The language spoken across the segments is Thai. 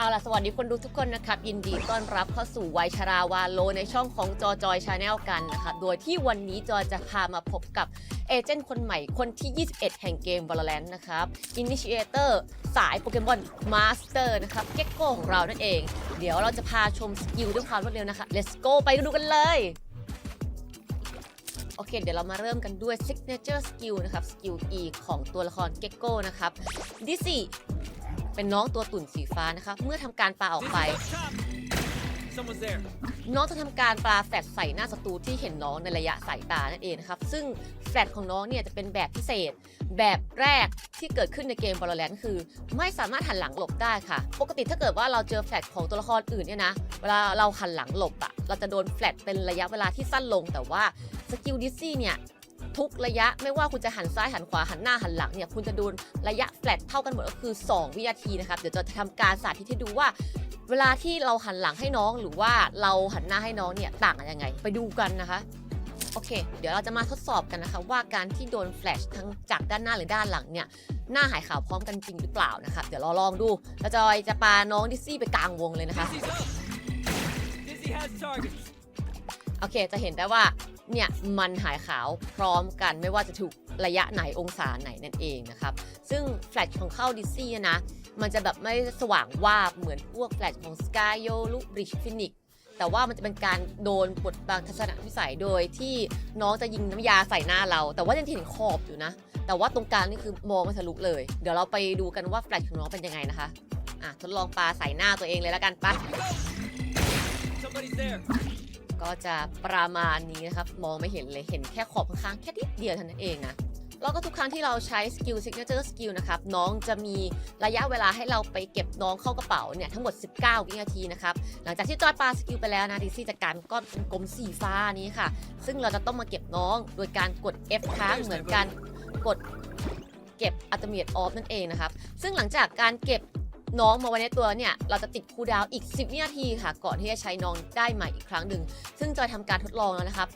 เอาล่ะ สวัสดีคนดูทุกคนนะครับ ยินดีต้อนรับเข้าสู่วัยชราวาโลในช่องของจอจอยชาแนลกันนะครับโดยที่วันนี้จอจะพามาพบกับเอเจนต์คนใหม่คนที่ 21 แห่งเกม Valorant นะครับ Initiator สายโปเกมอนมาสเตอร์นะครับเก็กโกของเรานั่นเอง เดี๋ยวเราจะพาชมสกิลด้วยความรวดเร็วนะคะ Let's go ไปดูกันเลยโอเค เดี๋ยวเรามาเริ่มกันด้วย Signature Skill นะครับ Skill E ของตัวละครเก็กโกนะครับดิซี่ เป็นน้องตัวตุ่นสีฟ้านะคะ เมื่อทำการปาออกไป Someone's there. น้องจะทำการปาแฟลชใส่หน้าศัตรูที่เห็นน้องในระยะสายตานั่นเองนะครับ ซึ่งแฟลชของน้องเนี่ยจะเป็นแบบพิเศษ แบบแรกที่เกิดขึ้นในเกม Valorant คือ ไม่สามารถหันหลังหลบได้ค่ะ ปกติถ้าเกิดว่าเราเจอแฟลชของตัวละครอื่นเนี่ยนะ เวลาเราหันหลังหลบอะเราจะโดนแฟลชเป็นระยะเวลาที่สั้นลง แต่ว่าสกิลดิซี่เนี่ย ทุกระยะไม่ว่าคุณจะหันซ้ายหันขวาหันหน้าหันหลังเนี่ยคุณจะโดนระยะแฟลตเท่ากันหมดก็คือ 2 วินาทีนะครับเดี๋ยวจะทำการสาธิตให้ดูว่า เวลาที่เราหันหลังให้น้องหรือว่าเราหันหน้าให้น้องเนี่ยต่างกันยังไง ไปดูกันนะคะโอเค เดี๋ยวเราจะมาทดสอบกันนะคะ ว่าการที่โดนแฟลชทั้งจากด้านหน้าหรือด้านหลังเนี่ยหน้าหายขาวพร้อมกันจริงหรือเปล่านะคะเดี๋ยวเราลองดูเราจอยจะปาน้องดิซซี่ไปกลางวงเลยนะคะ Dizzy's up. Dizzy has targets. โอเค จะเห็นได้ว่า เนี่ยมันหายขาวพร้อมกันไม่ว่าจะถูกระยะไหนองศาไหนนั่นเองนะครับ ซึ่งแฟลชของเข้าดิซี่นะ มันจะแบบไม่สว่างวาบเหมือนพวกแฟลชของ s k y o ลูบริชฟินิกแต่ว่ามันจะเป็นการโดนบดบังทัศนวิสัยโดยที่น้องจะยิงน้ำยาใส่หน้าเรา แต่ว่ายังเห็นขอบอยู่นะ แต่ว่าตรงกลางนี่คือมองไม่ทะลุเลย เดี๋ยวเราไปดูกันว่าแฟลชของน้องเป็นยังไงนะคะอะทดลองปาใส่หน้าตัวเองเลยแล้วกันปะ Somebody's there. ก็จะประมาณนี้นะครับ มองไม่เห็นเลยเห็นแค่ขอบข้างๆแค่นิดเดียวเท่านั้นเองนะแล้วก็ทุกครั้งที่เราใช้สกิล signature skill นะครับ น้องจะมีระยะเวลาให้เราไปเก็บน้องเข้ากระเป๋าเนี่ย ทั้งหมด 19 วินาทีนะครับ หลังจากที่จอยปาสกิลไปแล้วนะดิซี่จะการก้อนกลมสีฟ้านี้ค่ะ ซึ่งเราจะต้องมาเก็บน้องโดยการกด F ค้างเหมือนกันกดเก็บ ultimate off นั่นเองนะครับ ซึ่งหลังจากการเก็บ น้องมาไว้ในตัวเนี่ย เราจะติดคูดาวอีก 10วินาทีค่ะ ก่อนที่จะใช้น้องได้ใหม่อีกครั้งหนึ่ง ซึ่งจอยทำการทดลองแล้วนะครับ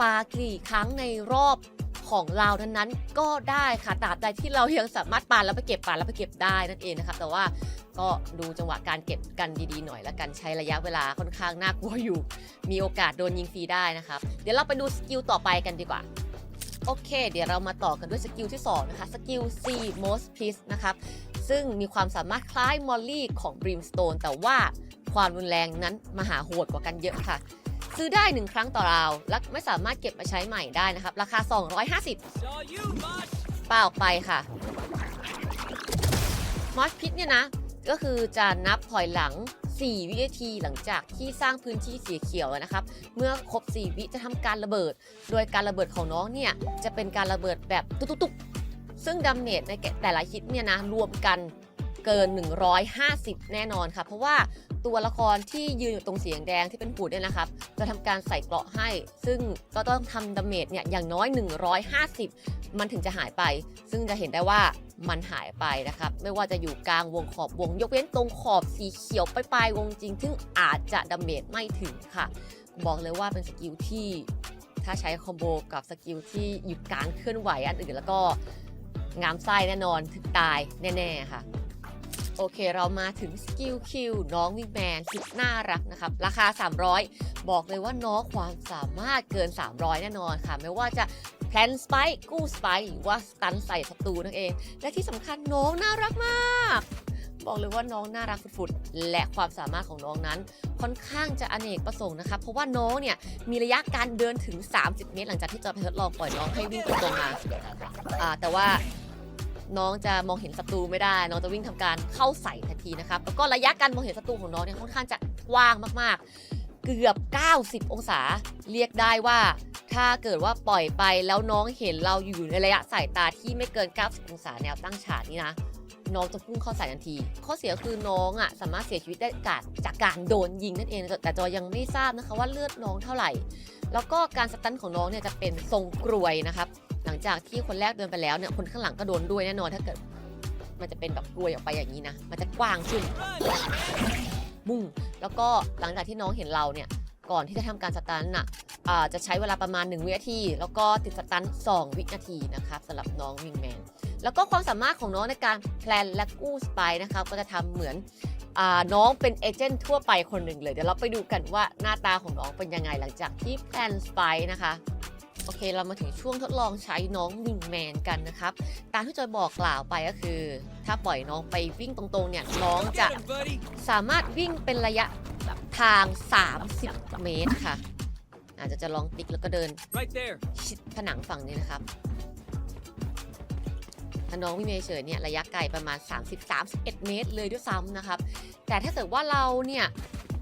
ปากี่ครั้งในรอบของเรานั้นๆก็ได้ค่ะตราบใดที่เรายังสามารถปาแล้วไปเก็บปาแล้วไปเก็บได้นั่นเองนะครับแต่ว่าก็ดูจังหวะการเก็บกันดีๆหน่อยและกันใช้ระยะเวลาค่อนข้างน่ากลัวอยู่ มีโอกาสโดนยิงฟรีได้นะครับ เดี๋ยวเราไปดูสกิลต่อไปกันดีกว่าโอเค เดี๋ยวเรามาต่อกันด้วยสกิลที่ 2 นะคะ สกิล C most piece นะครับ ซึ่งมีความสามารถคล้ายมอลลี่ของ Brimstone แต่ว่าความรุนแรงนั้นมหาโหดกว่ากันเยอะค่ะ ซื้อได้ 1 ครั้งต่อราว และไม่สามารถเก็บมาใช้ใหม่ได้นะครับ ราคา 250 Saw you, Mosh. ป้าออกไปค่ะ มอสพิษเนี่ยนะ ก็คือจะนับถอยหลัง 4 วินาทีหลังจากที่สร้างพื้นที่สีเขียวนะครับ เมื่อครบ 4 วิจะทำการระเบิด โดยการระเบิดของน้องเนี่ย จะเป็นการระเบิดแบบตุ๊กๆ ซึ่งดาเมจในแต่ละฮิตเนี่ยนะรวมกันเกิน 150 แน่นอนค่ะ เพราะว่าตัวละครที่ยืนอยู่ตรงเสียงแดงที่เป็นหูดเนี่ยนะครับ จะทำการใส่เกราะให้ ซึ่งก็ต้องทำดาเมจเนี่ยอย่างน้อย 150 มันถึงจะหายไป ซึ่งจะเห็นได้ว่ามันหายไปนะครับ ไม่ว่าจะอยู่กลางวงขอบวง ยกเว้นตรงขอบสีเขียวปลายๆวงจริง ซึ่งอาจจะดาเมจไม่ถึงค่ะ บอกเลยว่าเป็นสกิลที่ถ้าใช้คอมโบกับสกิลที่อยู่กางเคลื่อนไหวอันอื่นแล้วก็ งามไส้แน่นอนถึงตายแน่ๆค่ะ โอเคเรามาถึงสกิลคิวน้องวิงแมนสุดน่ารักนะครับ ราคา 300 บอกเลยว่าน้องความสามารถเกิน 300 แน่นอนค่ะ ไม่ว่าจะแพลนสไปกู้สไปหรือว่าสตันใส่ศัตรูนั่นเอง และที่สำคัญน้องน่ารักมากบอกเลยว่าน้องน่ารักฝุดๆและความสามารถของน้องนั้น ค่อนข้างจะอเนกประสงค์นะคะเพราะว่าน้องเนี่ยมีระยะการเดินถึง 30 เมตร หลังจากที่จอไปทดลองปล่อยน้องให้วิ่งตรงมาแต่ว่า น้องจะมองเห็นศัตรูไม่ได้ น้องจะวิ่งทำการเข้าใส่ทันทีนะครับแล้วก็ระยะการมองเห็นศัตรูของน้องเนี่ยค่อนข้างจะกว้างมากๆ เกือบ 90 องศาเรียกได้ว่า ถ้าเกิดว่าปล่อยไปแล้วน้องเห็นเราอยู่ในระยะสายตาที่ไม่เกิน 90 องศาแนวตั้งฉากนี่นะน้องจะพุ่งเข้าใส่ทันที ข้อเสียคือน้องอะสามารถเสียชีวิตได้จากจากการโดนยิงนั่นเอง แต่จอยยังไม่ทราบนะคะว่าเลือดน้องเท่าไหร่ แล้วก็การสตันของน้องเนี่ยจะเป็นทรงกรวยนะครับ หลังจากที่คนแรกเดินไปแล้วเนี่ยคนข้างหลังก็โดนด้วยแน่นอนถ้าเกิด มันจะเป็นแบบกรวยออกไปอย่างนี้นะ มันจะกว้างขึ้น มุ่ง แล้วก็หลังจากที่น้องเห็นเราเนี่ย ก่อนที่จะทำการสตันน่ะจะใช้เวลาประมาณ 1 วินาที แล้วก็ติดสตัน2วินาทีนะครับสำหรับน้องวิงแมน แล้วก็ความสามารถของน้องในการแพลนและกู้สไปนะครับก็จะทำเหมือนอาน้องเป็นเอเจนต์ทั่วไปคนหนึ่งเลย เดี๋ยวเราไปดูกันว่าหน้าตาของน้องเป็นยังไงหลังจากที่แพลนสไปนะคะโอเค เรามาถึงช่วงทดลองใช้น้องวิงแมนกันนะครับ ตามที่จอยบอกกล่าวไปก็คือ ถ้าปล่อยน้องไปวิ่งตรงๆเนี่ย น้องจะ Get him, buddy. สามารถวิ่งเป็นระยะแบบทาง 30 เมตรค่ะ อาจจะจะลองติ๊กแล้วก็เดิน Right there. ชิดผนังฝั่งนี้นะครับถ้า น้องวิ่งเฉยๆเนี่ยระยะไกลประมาณ 30-31 เมตร เลยด้วยซ้ำนะครับ แต่ถ้าเกิดว่าเราเนี่ย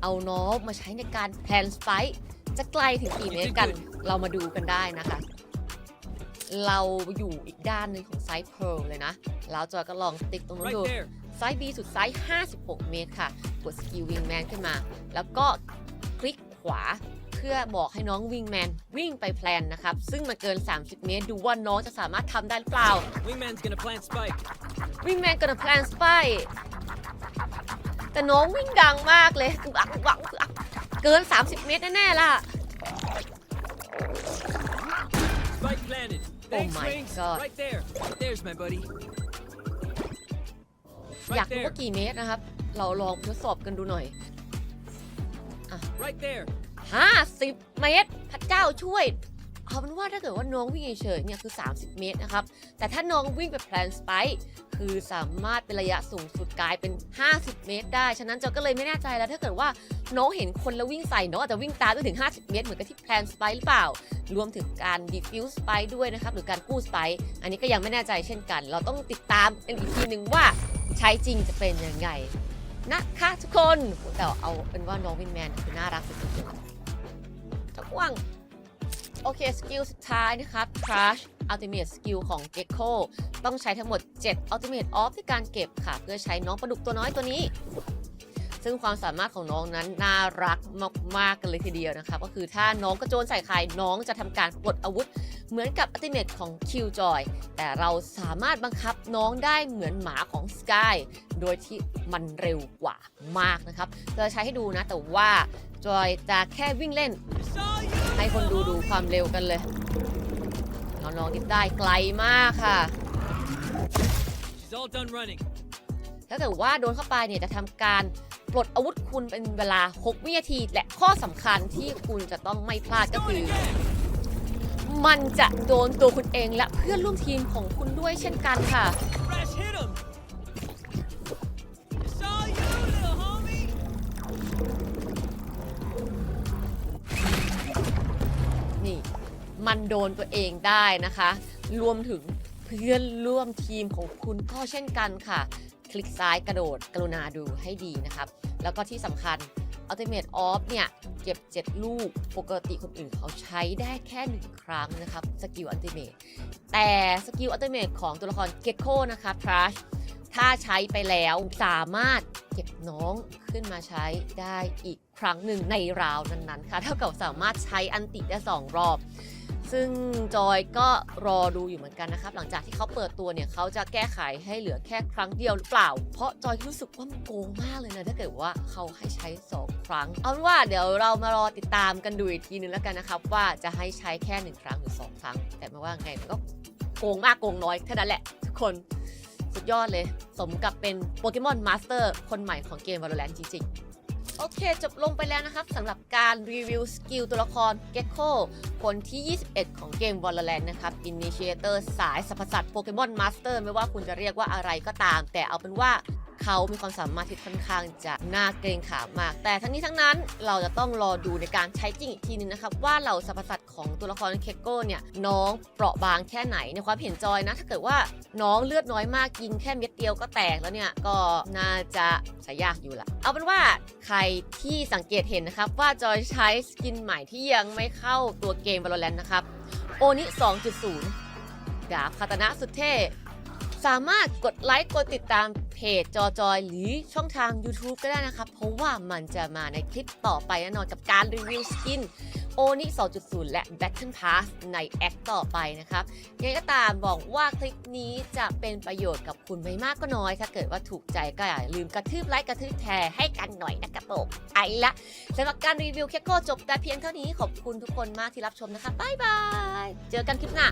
เอาน้องมาใช้ในการแพลนสไปจะไกลถึงกี่เมตรกันเรามาดูกันได้นะคะ เราอยู่อีกด้านหนึ่งของไซส์เพร์ลเลยนะแล้วจอยก็ลองติ๊กตรงนู้น Right ดู there. ไซส์ B สุดไซส์ 56 เมตรค่ะ กดสกิลวิงแมนขึ้นมา แล้วก็คลิกขวา เพื่อบอกให้น้องวิงแมนวิ่งไปแพลนนะครับ ซึ่งมันเกิน 30 เมตร ดูว่าน้องจะสามารถทำได้หรือเปล่า Wingman's gonna plant spike. วิงแมนกระแพลนสไปแต่น้องวิ่งดังมากเลยอึกอักอึกอักอึกอักเกิน 30 เมตรแน่ๆล่ะ Spike planted. Thanks, my Wings. God. Right there. There's my buddy. อยาก Right รู้ there. ว่ากี่เมตรนะครับ เราลองทดสอบกันดูหน่อย Right there. 50 เมตร พระเจ้าช่วย เอาเป็นว่าถ้าเกิดว่าน้องวิ่งเฉยๆเนี่ยคือ 30 เมตรนะครับ แต่ถ้าน้องวิ่งไปแพลนสไปคือสามารถเป็นระยะสูงสุดกลายเป็น 50 เมตร ได้ ฉะนั้นเจ้าก็เลยไม่แน่ใจแล้วถ้าเกิดว่าน้องเห็นคนแล้ววิ่งใส่น้องอาจจะวิ่งตามไปถึง 50 เมตร เหมือนกับที่แพลนสไปหรือเปล่า รวมถึงการดิฟิวสไปด้วยนะครับ หรือการกู้สไปอันนี้ก็ยังไม่แน่ใจเช่นกัน เราต้องติดตามกันอีกทีหนึ่งว่าใช้จริงจะเป็นยังไงนะคะทุกคนแต่เอาเป็นว่าน้องวินแมนคือน่ารักสุดๆ จักว่างโอเค สกิลสุดท้ายนะครับ Crash Ultimate Skill ของ Gecko ต้องใช้ทั้งหมด 7 Ultimate Off ในการเก็บค่ะ เพื่อใช้น้องปลาดุกตัวน้อยตัวนี้ ซึ่งความสามารถของน้องนั้นน่ารักมากๆกันเลยทีเดียวนะคะก็คือถ้าน้องกระโจนใส่ใครน้องจะทำการปลดอาวุธเหมือนกับ Ultimate ของ Killjoy แต่เราสามารถบังคับน้องได้เหมือนหมาของ Sky โดยที่มันเร็วกว่ามากนะครับจะใช้ให้ดูนะแต่ว่าจอยจะแค่วิ่งเล่น ให้คนดูดูความเร็วกันเลย น้องๆดิฟได้ไกลมากค่ะ She's all done running. ถ้าเกิดว่าโดนเข้าไปเนี่ยจะทำการปลดอาวุธคุณเป็นเวลา 6 วินาที และข้อสำคัญที่คุณจะต้องไม่พลาดก็คือ Going again. มันจะโดนตัวคุณเองและเพื่อนร่วมทีมของคุณด้วยเช่นกันค่ะ มันโดนตัวเองได้นะคะ รวมถึงเพื่อนร่วมทีมของคุณก็เช่นกันค่ะ คลิกซ้ายกระโดดกรุณาดูให้ดีนะครับ แล้วก็ที่สำคัญ Ultimate Off เนี่ย เก็บ 7 ลูก ปกติคนอื่นเขาใช้ได้แค่ 1 ครั้งนะครับ สกิล Ultimate แต่สกิล Ultimate ของตัวละคร Gecko นะคะ Trash ถ้าใช้ไปแล้วสามารถเก็บน้องขึ้นมาใช้ได้อีกครั้งหนึ่งในราวนั้นๆ ค่ะ เท่ากับสามารถใช้อันติได้ 2 รอบ ซึ่งจอยก็รอดูอยู่เหมือนกันนะครับ หลังจากที่เขาเปิดตัวเนี่ยเขาจะแก้ไขให้เหลือแค่ครั้งเดียวหรือเปล่า เพราะจอยรู้สึกว่ามันโกงมากเลยนะถ้าเกิดว่าเขาให้ใช้ 2 ครั้ง เอาเป็นว่าเดี๋ยวเรามารอติดตามกันดูอีกทีนึงแล้วกันนะครับว่าจะให้ใช้แค่ 1 ครั้งหรือ 2 ครั้ง แต่ไม่ว่าไงมันก็โกงมากโกงน้อยแค่นั้นแหละทุกคนสุดยอดเลย สมกับเป็นโปเกมอนมาสเตอร์คนใหม่ของเกม Valorant จริงๆ โอเค จบลงไปแล้วนะครับสำหรับการรีวิวสกิลตัวละครเกโก้คนที่ 21 ของเกม Valorant นะครับ Initiator สายสัพพสัตว์โปเกมอนมาสเตอร์ไม่ว่าคุณจะเรียกว่าอะไรก็ตาม แต่เอาเป็นว่า เขามีความสามารถที่ค่อนข้างจะน่าเกรงขามมาก แต่ทั้งนี้ทั้งนั้นเราจะต้องรอดูในการใช้จริงอีกทีนึงนะครับว่าเหล่าสัพพสัตว์ของตัวละครเคโก้เนี่ยน้องเปราะบางแค่ไหนในความเห็นจอยนะ ถ้าเกิดว่าน้องเลือดน้อยมากยิงแค่เม็ดเดียวก็แตกแล้วเนี่ยก็น่าจะใช้ยากอยู่ละเอาเป็นว่าใครที่สังเกตเห็นนะครับว่าจอยใช้สกินใหม่ที่ยังไม่เข้าตัวเกม Valorant นะครับโอนิ2.0ดาบคาตนะสุดเท่ สามารถกดไลค์กดติดตามเพจจอจอยหรือช่องทาง YouTube ก็ได้นะครับ เพราะว่ามันจะมาในคลิปต่อไปแน่นอนกับการรีวิวสกินโอนิ2.0 และ Battle Pass ในแอคต่อไปนะครับยังไงก็ตามบอกว่าคลิปนี้จะเป็นประโยชน์กับคุณไม่มากก็น้อย ถ้าเกิดว่าถูกใจก็อย่าลืมกระทืบไลค์กระทืบแชร์ให้กันหน่อยนะครับผมไอ้ละสำหรับการรีวิวแคโก้จบแต่เพียงเท่านี้ขอบคุณทุกคนมากที่รับชมนะคะบ๊ายบาย เจอกันคลิปหน้า